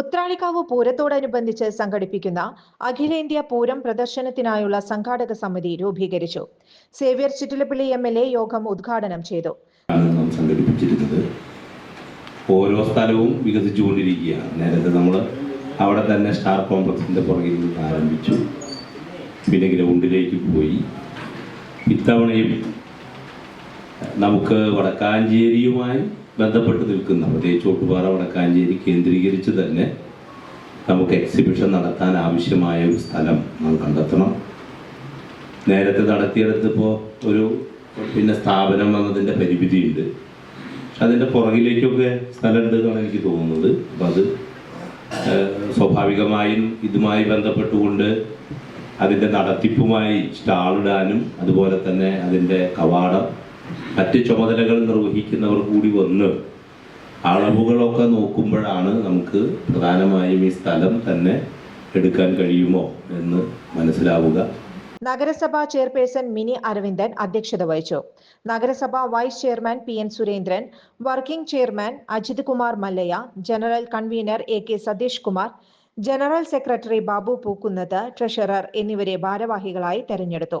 ഉത്രാളിക്കാവ് പൂരത്തോടനുബന്ധിച്ച് സംഘടിപ്പിക്കുന്ന അഖിലേന്ത്യാ പൂരം പ്രദർശനത്തിനായുള്ള സംഘാടക സമിതി രൂപീകരിച്ചു. Xavier Chittilappally M L A യോഗം ഉദ്ഘാടനം ചെയ്തു. ഓരോ സ്ഥലവും വികസിച്ചുകൊണ്ടിരിക്കുകയാണ്. നേരത്തെ നമ്മൾ അവിടെ തന്നെ സ്റ്റാർ കോംപ്ലക്സിന്റെ പുറകിൽ നിന്ന് ആരംഭിച്ചു. പിന്നെ ഗ്രൗണ്ടിലേക്ക് പോയി. ഇത്തവണയും നമുക്ക് വടക്കാഞ്ചേരിയുമായി ബന്ധപ്പെട്ട് നിൽക്കുന്ന പ്രത്യേകിച്ച് ഓട്ടുപാറ വടക്കാഞ്ചേരി കേന്ദ്രീകരിച്ച് തന്നെ നമുക്ക് എക്സിബിഷൻ നടത്താൻ ആവശ്യമായ ഒരു സ്ഥലം നാം കണ്ടെത്തണം. നേരത്തെ നടത്തിയെടുത്തപ്പോൾ ഒരു പിന്നെ സ്ഥാപനം വന്നതിന്റെ പരിമിതിയുണ്ട്. പക്ഷെ അതിന്റെ പുറകിലേക്കൊക്കെ സ്ഥലമുണ്ട് എന്നാണ് എനിക്ക് തോന്നുന്നത്. അപ്പം അത് സ്വാഭാവികമായും ഇതുമായി ബന്ധപ്പെട്ടുകൊണ്ട് അതിന്റെ നടത്തിപ്പുമായി സ്റ്റാളിടാനും അതുപോലെ തന്നെ അതിന്റെ കവാടം മറ്റ് ചുമതലകൾ നിർവഹിക്കുന്നവർ കൂടി വന്ന് അളവുകളൊക്കെ നോക്കുമ്പോഴാണ് നമുക്ക് പ്രധാനമായും ഈ സ്ഥലം തന്നെ എടുക്കാൻ കഴിയുമോ എന്ന് മനസ്സിലാവുക. നഗരസഭാ ചെയർപേഴ്സൺ മിനി അരവിന്ദൻ അധ്യക്ഷത വഹിച്ചു. നഗരസഭാ vice chairman P N Surendran working chairman Ajith Kumar Mallayya general convener A K Satheesh Kumar general secretary Babu പൂക്കുന്നത് treasurer എന്നിവരെ ഭാരവാഹികളായി തെരഞ്ഞെടുത്തു.